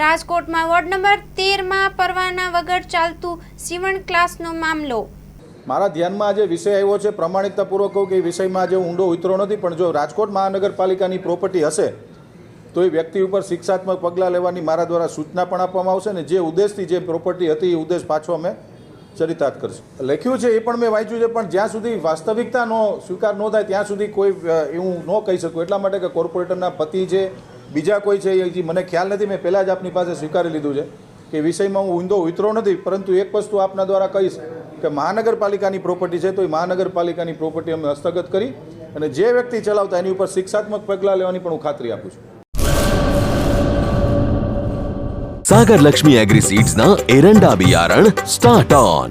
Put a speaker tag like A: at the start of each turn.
A: રાજકોટમાં ward number તેરમાં પરવાના વગર ચાલતું સીવણ ક્લાસનો મામલો.
B: મારા ધ્યાનમાં આજે વિષય આવ્યો છે. પ્રમાણિકતાપૂર્વક કહું કે એ વિષયમાં આજે ઊંડો ઉતરો નથી, પણ જો રાજકોટ મહાનગરપાલિકાની પ્રોપર્ટી હશે, તો એ વ્યક્તિ ઉપર શિક્ષાત્મક પગલાં લેવાની મારા દ્વારા સૂચના પણ આપવામાં આવશે ને જે ઉદ્દેશથી જે પ્રોપર્ટી હતી, એ ઉદ્દેશ પાછો અમે ચરિતાર્થ કરશું. લખ્યું છે, એ પણ મેં વાંચ્યું છે, પણ જ્યાં સુધી વાસ્તવિકતાનો સ્વીકાર ન થાય, ત્યાં સુધી કોઈ એવું ન કહી શકું. એટલા માટે કે કોર્પોરેટરના પતિ છે બીજા કોઈ છે એ મને ખ્યાલ નથી, મેં પહેલાં જ આપની પાસે સ્વીકારી લીધું છે કે વિષયમાં હું ઊંધો ઉતરો નથી, પરંતુ એક વસ્તુ આપના દ્વારા કહીશ કે મહાનગરપાલિકાની પ્રોપર્ટી છે તો એ મહાનગરપાલિકાની પ્રોપર્ટી અમે હસ્તગત કરી અને જે વ્યક્તિ ચલાવતા એની ઉપર શિક્ષાત્મક પગલાં લેવાની પણ હું ખાતરી આપું છું.
C: સાગર લક્ષ્મી એગ્રી
D: સીડ્સના એરંડા બિયારણ સ્ટાર્ટ ઓન